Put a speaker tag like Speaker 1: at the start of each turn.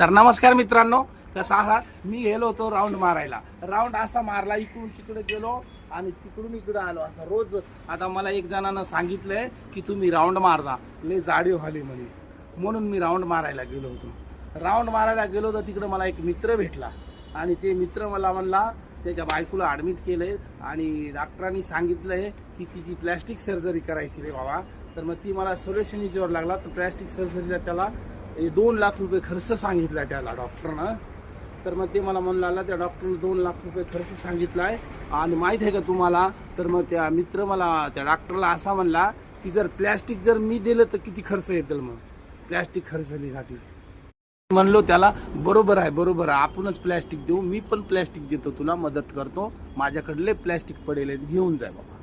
Speaker 1: तर नमस्कार मित्रांनो कसा आहात? मी गेलो होतो राऊंड मारायला. राऊंड असा मारला इकडून तिकडे गेलो आणि तिकडून इकडे आलो. असं रोज आता मला एक जणानं सांगितलंय की तुम्ही राऊंड मारता. लय जाडी व्हाली म्हणे. म्हणून मी राऊंड मारायला गेलो होतो. राऊंड मारायला गेलो तर तिकडं मला एक मित्र भेटला. आणि ते मित्र मला म्हणला त्याच्या बायकोला ॲडमिट केलंय आणि डॉक्टरांनी सांगितलंय की तिची प्लॅस्टिक सर्जरी करायची रे बाबा. तर मग ती मला सोल्युशन जोर लागला. तर प्लॅस्टिक सर्जरीला त्याला हे दोन लाख रुपये खर्च सांगितला त्याला डॉक्टरनं. तर मग ते मला म्हणून लागला त्या डॉक्टरनं दोन लाख रुपये खर्च सांगितला आहे आणि माहीत आहे का तुम्हाला? तर मग त्या मित्र मला त्या डॉक्टरला असा म्हणला की जर प्लॅस्टिक जर मी दिलं तर किती खर्च येतील मग? प्लॅस्टिक खर्चलीसाठी म्हणलो त्याला बरोबर आहे बरोबर आहे. आपणच प्लॅस्टिक देऊ मी पण प्लॅस्टिक देतो तुला मदत करतो. माझ्याकडले प्लॅस्टिक पडेल घेऊन जाय बाबा.